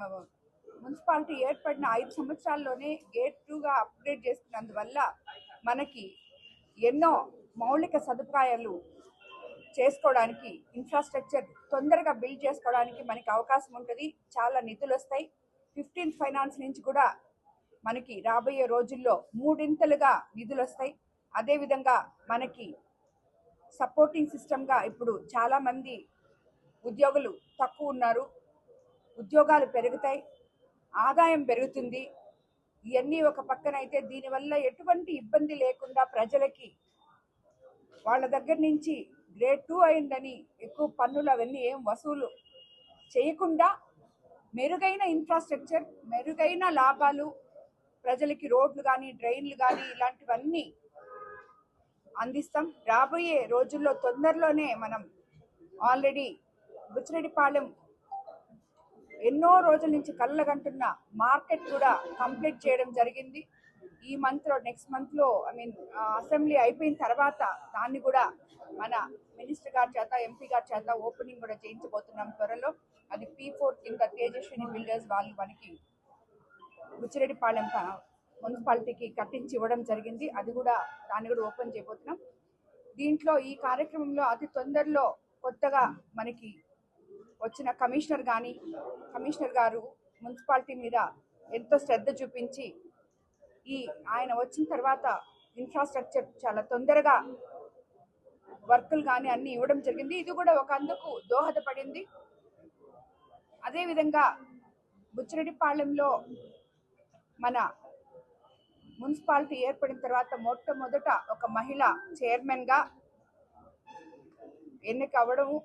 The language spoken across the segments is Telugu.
మున్సిపాలిటీ ఏర్పడిన ఐదు సంవత్సరాల్లోనే గేట్ టూగా అప్గ్రేడ్ చేసుకున్నందువల్ల మనకి ఎన్నో మౌలిక సదుపాయాలు చేసుకోవడానికి ఇన్ఫ్రాస్ట్రక్చర్ తొందరగా బిల్డ్ చేసుకోవడానికి మనకి అవకాశం ఉంటుంది. చాలా నిధులు వస్తాయి. ఫిఫ్టీన్త్ ఫైనాన్స్ నుంచి కూడా మనకి రాబోయే రోజుల్లో మూడింతలుగా నిధులు వస్తాయి. అదేవిధంగా మనకి సపోర్టింగ్ సిస్టమ్గా ఇప్పుడు చాలామంది ఉద్యోగులు తక్కువ ఉన్నారు. ఉద్యోగాలు పెరుగుతాయి ఆదాయం పెరుగుతుంది. ఇవన్నీ ఒక పక్కన అయితే దీనివల్ల ఎటువంటి ఇబ్బంది లేకుండా ప్రజలకి వాళ్ళ దగ్గర నుంచి గ్రేడ్ టూ అయిందని ఎక్కువ పన్నులు అవన్నీ ఏం వసూలు చేయకుండా మెరుగైన ఇన్ఫ్రాస్ట్రక్చర్ మెరుగైన లాభాలు ప్రజలకి రోడ్లు కానీ డ్రైన్లు కానీ ఇలాంటివన్నీ అందిస్తాం. రాబోయే రోజుల్లో తొందరలోనే మనం ఆల్రెడీ బుచ్చిరెడ్డిపాలెం ఎన్నో రోజుల నుంచి కళ్ళగంటున్న మార్కెట్ కూడా కంప్లీట్ చేయడం జరిగింది. ఈ మంత్లో నెక్స్ట్ మంత్లో ఐ మీన్ అసెంబ్లీ అయిపోయిన తర్వాత దాన్ని కూడా మన మినిస్టర్ గారి చేత ఎంపీ గారి చేత ఓపెనింగ్ కూడా చేయించబోతున్నాం త్వరలో. అది పీ ఫోర్ కింద తేజస్విని బిల్డర్స్ వాళ్ళు మనకి బుచ్చిరెడ్డిపాలెం మున్సిపాలిటీకి కట్టించి ఇవ్వడం జరిగింది. అది కూడా దాన్ని కూడా ఓపెన్ చేయబోతున్నాం. దీంట్లో ఈ కార్యక్రమంలో అతి తొందరలో కొత్తగా మనకి వచ్చిన కమిషనర్ కానీ కమిషనర్ గారు మున్సిపాలిటీ మీద ఎంతో శ్రద్ధ చూపించి ఈ ఆయన వచ్చిన తర్వాత ఇన్ఫ్రాస్ట్రక్చర్ చాలా తొందరగా వర్కులు కానీ అన్ని ఇవ్వడం జరిగింది. ఇది కూడా ఒక అందుకు దోహదపడింది. అదేవిధంగా బుచ్చిరెడ్డిపాళెంలో మన మున్సిపాలిటీ ఏర్పడిన తర్వాత మొట్టమొదట ఒక మహిళ చైర్మన్గా ఎన్నిక అవ్వడము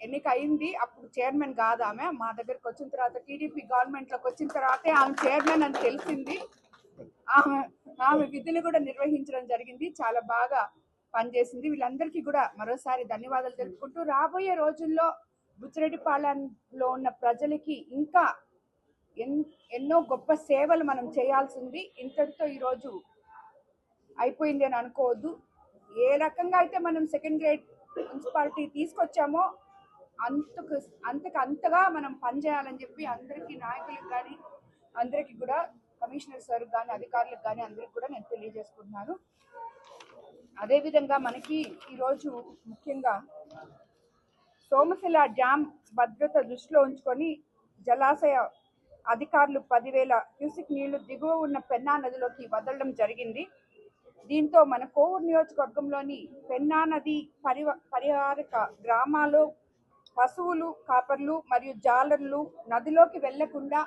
ఎన్నిక అయింది అప్పుడు చైర్మన్ కాదు ఆమె. మా దగ్గరకు వచ్చిన తర్వాత టీడీపీ గవర్నమెంట్లోకి వచ్చిన తర్వాతే ఆమె చైర్మన్ అని తెలిసింది. ఆమె ఆమె విధులు కూడా నిర్వహించడం జరిగింది. చాలా బాగా పనిచేసింది. వీళ్ళందరికీ కూడా మరోసారి ధన్యవాదాలు తెలుపుకుంటూ రాబోయే రోజుల్లో బుచ్చిరెడ్డిపాలెంలో ఉన్న ప్రజలకి ఇంకా ఎన్ ఎన్నో గొప్ప సేవలు మనం చేయాల్సింది. ఇంతటితో ఈరోజు అయిపోయింది అని అనుకోవద్దు. ఏ రకంగా అయితే మనం సెకండ్ గ్రేడ్ మున్సిపాలిటీ తీసుకొచ్చామో అంతకు అంతకు అంతగా మనం పనిచేయాలని చెప్పి అందరికీ నాయకులకు కానీ అందరికీ కూడా కమిషనర్ సార్ కానీ అధికారులకు కానీ అందరికి కూడా నేను తెలియజేసుకుంటున్నాను. అదేవిధంగా మనకి ఈరోజు ముఖ్యంగా సోమశిల డ్యామ్ భద్రత దృష్టిలో ఉంచుకొని జలాశయ అధికారులు పదివేల క్యూసిక్ నీళ్ళు దిగువ ఉన్న పెన్నా నదిలోకి వదలడం జరిగింది. దీంతో మన కోవూరు నియోజకవర్గంలోని పెన్నా నది పరివ పరిహారక గ్రామాలు పశువులు కాపర్లు మరియు జాలర్లు నదిలోకి వెళ్ళకుండా